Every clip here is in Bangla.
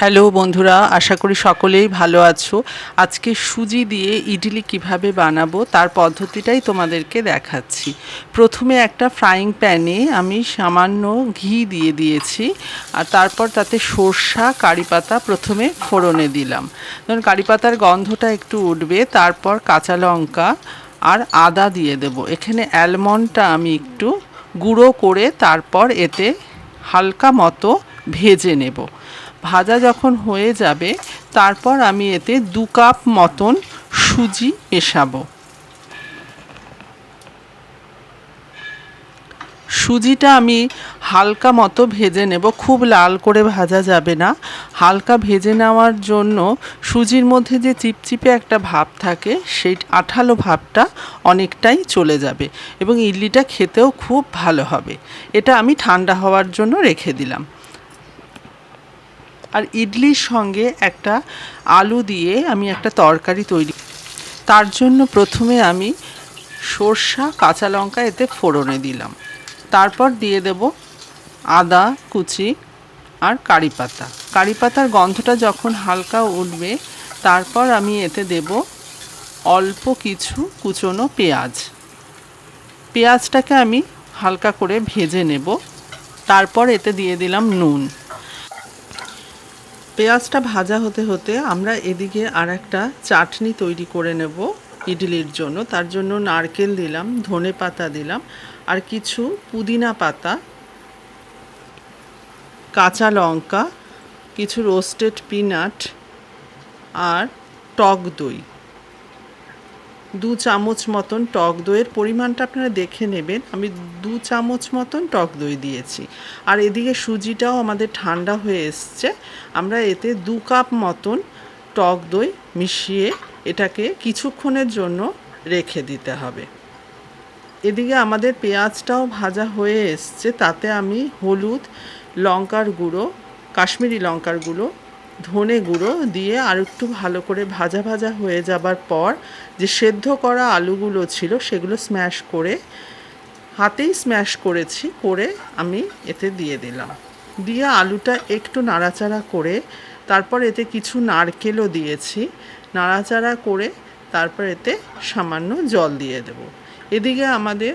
হ্যালো বন্ধুরা, আশা করি সকলেই ভালো আছো। আজকে সুজি দিয়ে ইডলি কীভাবে বানাবো তার পদ্ধতিটাই তোমাদেরকে দেখাচ্ছি। প্রথমে একটা ফ্রাইং প্যানে আমি সামান্য ঘি দিয়ে দিয়েছি, আর তারপর তাতে সর্ষা কারি পাতা প্রথমে ফোড়নে দিলাম। ধরুন কারি পাতার গন্ধটা একটু উঠবে, তারপর কাঁচা লঙ্কা আর আদা দিয়ে দেব। এখানে অ্যালমন্ডটা আমি একটু গুঁড়ো করে তারপর এতে হালকা মতো ভেজে নেব। ভাজা যখন হয়ে যাবে, তারপর আমি এতে দু কাপ মতন সুজি মেশাবো। সুজিটা আমি হালকা মতো ভেজে নেব। খুব লাল করে ভাজা যাবে না। হালকা ভেজে নেওয়ার জন্য সুজির মধ্যে যে চিপচিপে একটা ভাব থাকে, সেই আঠালো ভাবটা অনেকটাই চলে যাবে এবং ইডলিটা খেতেও খুব ভালো হবে। এটা আমি ঠান্ডা হওয়ার জন্য রেখে দিলাম। আর ইডলির সঙ্গে একটা আলু দিয়ে আমি একটা তরকারি তৈরি। তার জন্য প্রথমে আমি সর্ষা, কাঁচা লঙ্কা এতে ফোড়নে দিলাম। তারপর দিয়ে দেব আদা, কুচি আর কারি পাতা। কারি পাতার গন্ধটা যখন হালকা উঠবে, তারপর আমি এতে দেব অল্প কিছু কুচনো পেঁয়াজ। পেঁয়াজটাকে আমি হালকা করে ভেজে নেব। তারপর এতে দিয়ে দিলাম নুন। পেঁয়াজটা ভাজা হতে হতে আমরা এদিকে আর একটা চাটনি তৈরি করে নেব ইডলির জন্য। তার জন্য নারকেল দিলাম, ধনে পাতা দিলাম, আর কিছু পুদিনা পাতা, কাঁচা লঙ্কা, কিছু রোস্টেড পিনাট, আর টক দই। দু চামচ মতন টক দইয়ের পরিমাণটা আপনারা দেখে নেবেন। আমি দু চামচ মতন টক দই দিয়েছি। আর এদিকে সুজিটাও আমাদের ঠান্ডা হয়ে এসছে। আমরা এতে দু কাপ মতন টক দই মিশিয়ে এটাকে কিছুক্ষণের জন্য রেখে দিতে হবে। এদিকে আমাদের পেঁয়াজটাও ভাজা হয়ে এসছে। তাতে আমি হলুদ লঙ্কার গুঁড়ো, কাশ্মীরি লঙ্কার গুঁড়ো ধনে গুঁড়ো দিয়ে আর একটু ভালো করে ভাজা ভাজা হয়ে যাবার পর যে সেদ্ধ করা আলুগুলো ছিল সেগুলো স্ম্যাশ করে, হাতেই স্ম্যাশ করেছি, করে আমি এতে দিয়ে দিলাম। দিয়ে আলুটা একটু নাড়াচাড়া করে, তারপর এতে কিছু নারকেলও দিয়েছি। নাড়াচাড়া করে তারপর এতে সামান্য জল দিয়ে দেব। এদিকে আমাদের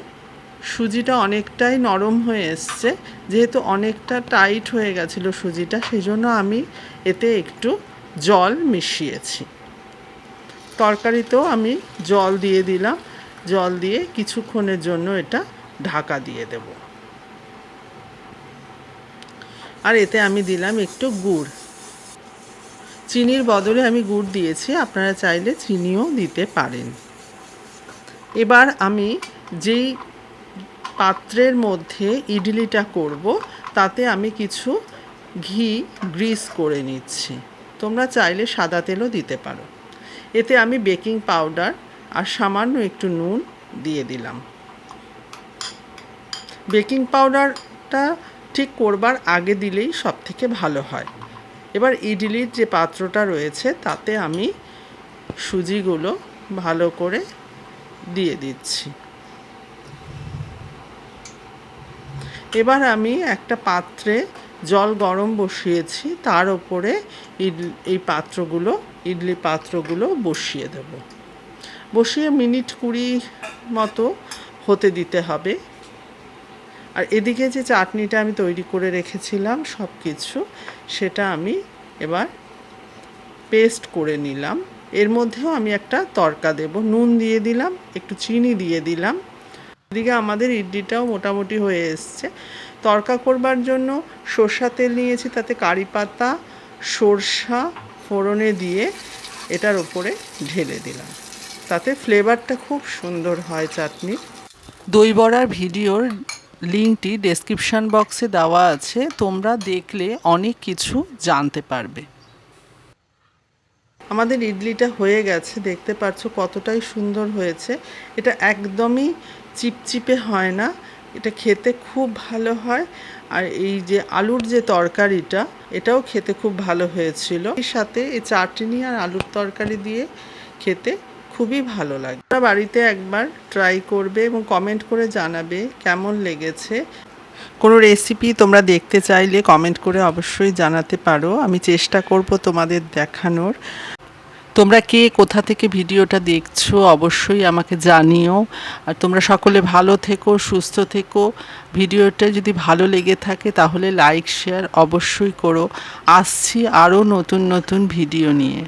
সুজিটা অনেকটাই নরম হয়ে এসছে, যেহেতু অনেকটা টাইট হয়ে গেছিল সুজিটা সেই জন্য আমি এতে একটু জল মিশিয়েছি। তরকারিতেও আমি জল দিয়ে দিলাম, জল দিয়ে কিছুক্ষণের জন্য এটা ঢাকা দিয়ে দেব। আর এতে আমি দিলাম একটু গুড়। চিনির বদলে আমি গুড় দিয়েছি, আপনারা চাইলে চিনিও দিতে পারেন। এবার আমি যেই পাত্রের মধ্যে ইডলিটা করব, তাতে আমি কিছু ঘি গ্রিস করে নিচ্ছি। তোমরা চাইলে সাদা তেলও দিতে পারো। এতে আমি বেকিং পাউডার আর সামান্য একটু নুন দিয়ে দিলাম। বেকিং পাউডারটা ঠিক করবার আগে দিলেই সব থেকে ভালো হয়। এবার ইডলির যে পাত্রটা রয়েছে, তাতে আমি সুজিগুলো ভালো করে দিয়ে দিচ্ছি। এবার আমি একটা পাত্রে জল গরম বসিয়েছি, তার ওপরে ইডলি এই পাত্রগুলো, ইডলি পাত্রগুলো বসিয়ে দেব। বসিয়ে মিনিট কুড়ি মতো হতে দিতে হবে। আর এদিকে যে চাটনিটা আমি তৈরি করে রেখেছিলাম সব কিছু সেটা আমি এবার পেস্ট করে নিলাম। এর মধ্যেও আমি একটা তরকা দেব। নুন দিয়ে দিলাম, একটু চিনি দিয়ে দিলাম। এদিকে আমাদের ইডলিটাও মোটামুটি হয়ে এসছে। তরকা করবার জন্য সর্ষা তেল নিয়েছি, তাতে কারি পাতা, সর্ষা ফোড়নে দিয়ে এটার ওপরে ঢেলে দিলাম। তাতে ফ্লেভারটা খুব সুন্দর হয় চাটনির। দই বড়ার ভিডিওর লিঙ্কটি ডেসক্রিপশান বক্সে দেওয়া আছে, তোমরা দেখলে অনেক কিছু জানতে পারবে। আমাদের ইডলিটা হয়ে গেছে, দেখতে পাচ্ছ কতটাই সুন্দর হয়েছে। এটা একদমই চিপচিপে হয় না। এটা খেতে খুব ভালো হয়। আর এই যে আলুর যে তরকারিটা, এটাও খেতে খুব ভালো হয়েছিল। এর সাথে এই চাটনি আর আলুর তরকারি দিয়ে খেতে খুবই ভালো লাগে। আপনারা বাড়িতে একবার ট্রাই করবে এবং কমেন্ট করে জানাবে কেমন লেগেছে। কোনো রেসিপি তোমরা দেখতে চাইলে কমেন্ট করে অবশ্যই জানাতে পারো। আমি চেষ্টা করব তোমাদের দেখানোর। তোমরা কে, কোথা থেকে ভিডিওটা দেখছ, অবশ্যই আমাকে জানিও। আর তোমরা সকলে ভালো থেকো, সুস্থ থেকো। ভিডিওটা যদি ভালো লেগে থাকে তাহলে লাইক, শেয়ার অবশ্যই করো। আসছি আরও নতুন নতুন ভিডিও নিয়ে।